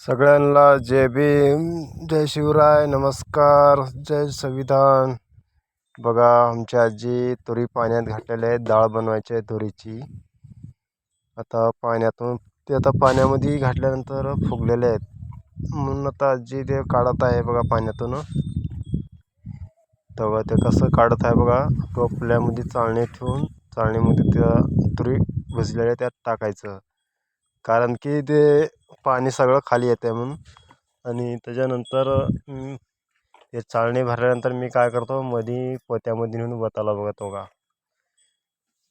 सगळ्यांना जय भीम जय शिवराय नमस्कार जय संविधान. बघा आमची आजी तुरी पाण्यात घातलेले आहेत डाळ बनवायची आहे तुरीची. आता पाण्यातून ते आता पाण्यामध्ये घातल्यानंतर फुगलेले आहेत. म्हणून आता आजी ते काढत आहे बघा पाण्यातून. तेव्हा ते कसं काढत आहे बघा टोपल्यामध्ये चाळणी ठेवून चाळणीमध्ये त्या तुरी भिजलेल्या त्यात टाकायचं. कारण की ते पाणी सगळं खाली येतं आहे म्हणून. आणि त्याच्यानंतर ते चाळणी भरल्यानंतर मी काय करतो मध्ये पोत्यामध्ये नेऊन वताला बघतो का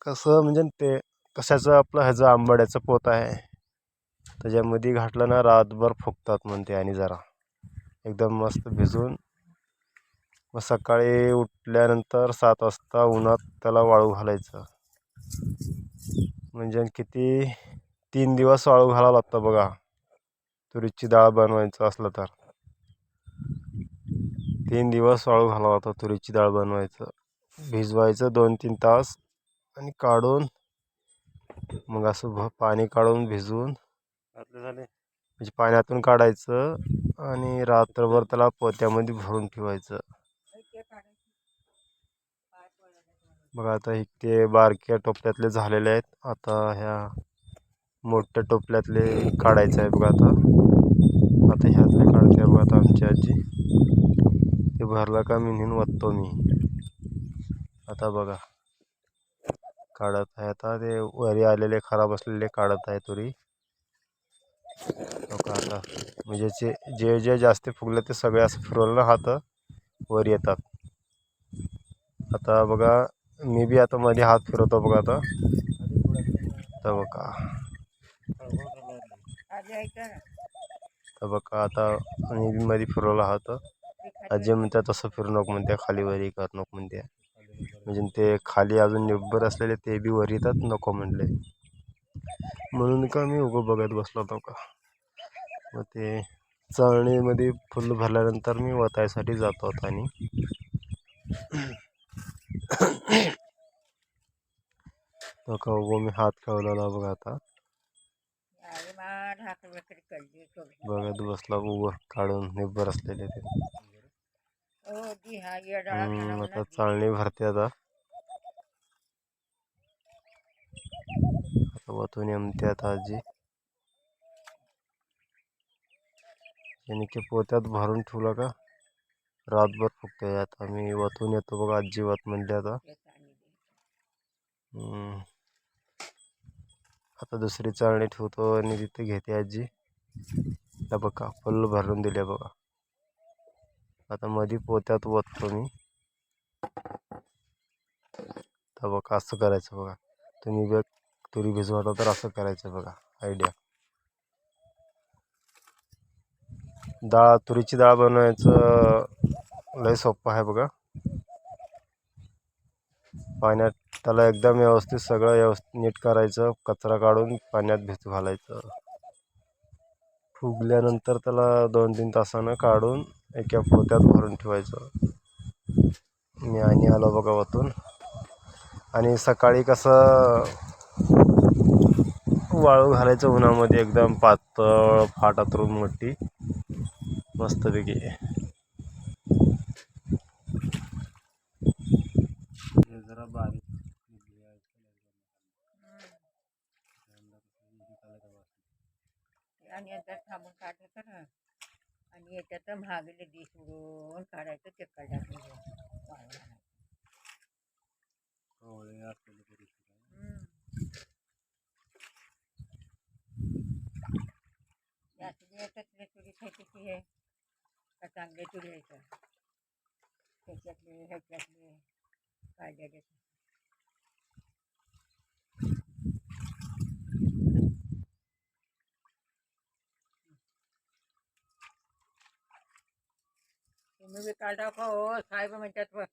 कसं म्हणजे ते कशाचं आपलं ह्याचं आंबाड्याचं पोत आहे. त्याच्यामध्ये घातलं ना रातभर फुगतात म्हणते आणि जरा. एकदम मस्त भिजून. मग सकाळी उठल्यानंतर सात वाजता उन्हात त्याला वाळू घालायचं. म्हणजे किती तीन दिवस वाळू घालावं लागतं बघा. तुरीची डाळ बनवायचं असलं तर. तीन दिवस वाळू घालावं लागतं तुरीची डाळ बनवायचं. भिजवायचं दोन तीन तास आणि काढून मग असं भ पाणी काढून भिजवून म्हणजे पाण्यातून काढायचं आणि रात्रभर त्याला पोत्यामध्ये भरून ठेवायचं. बघा आता ते बारक्या टोपल्यातले झालेले आहेत. आता ह्या मोठ्या टोपल्यातले काढायचं आहे बघा आता. आता ह्यातले काढते बघा आता आमची आजी. ते भरला का मी नेऊन वाचतो मी. आता बघा. काढत आहे आता. ते वरी आलेले खराब असलेले काढत आहे तुरी. आता. म्हणजे जे जे जे जास्त फुगलं ते सगळे असं फिरवलं ना हात वर येतात. आता बघा मी बी आता मध्ये हात फिरवतो बघा आता. तर बघा. तर बघा आता मी मध्ये फिरवला हात आजी म्हणते तसं फिरू नको म्हणते खाली वरी कर नको म्हणते. म्हणजे ते खाली अजून निब्बर असलेले ते बी वर येतात नको म्हणले. म्हणून का मी उभं बघत बसलो होतो का? मग ते चाळणीमध्ये फुल भरल्यानंतर मी वतायसाठी जातो आता आणि. तो का उभं मी हात ठेवलेला बघा आता. बघत बसला उभं काढून निब्बर असलेले ते. हम्म, आता चाळणी भरते आता. आता वतून यमते आता आजी. पोत्यात भरून ठेवलं का? रातभर फुगते आता मी वतून येतो बघा आजी वत म्हणले आता. आता दुसरी चाळणी ठेवतो आणि तिथे घेते आजी. त्या बघा फुल भरून दिले बघा. आता मध्ये पोत्यात ओततो मी. तर बघा असं करायचं बघा. तुम्ही बघ तुरी भिजवाटा तर असं करायचं बघा आयडिया डाळ तुरीची डाळ बनवायचं लय सोपं आहे बघा. पाण्यात त्याला एकदम व्यवस्थित सगळं व्यवस्थित नीट करायचं कचरा काढून पाण्यात भिजू घालायचं. फुगल्यानंतर त्याला दोन तीन तासानं काढून एका पोत्यात भरून ठेवायचं. मी आणि आलो बघा वतून. आणि सकाळी कसं वाळू घालायचं उन्हामध्ये एकदम पातळ फाट मोठी मस्तपैकी. बारीक आणि याच्यात थांबून काढायचं ना आणि याच्यात महागले दिस उडून काढायचं चक्कर टाकायचं जास्त याच्यातले तुरी खायची आहे का चांगले तुरी यायचं त्याच्यातले ह्याच्यातले. काढलेले तुम्ही बी काढा का हो साहेब म्हणतात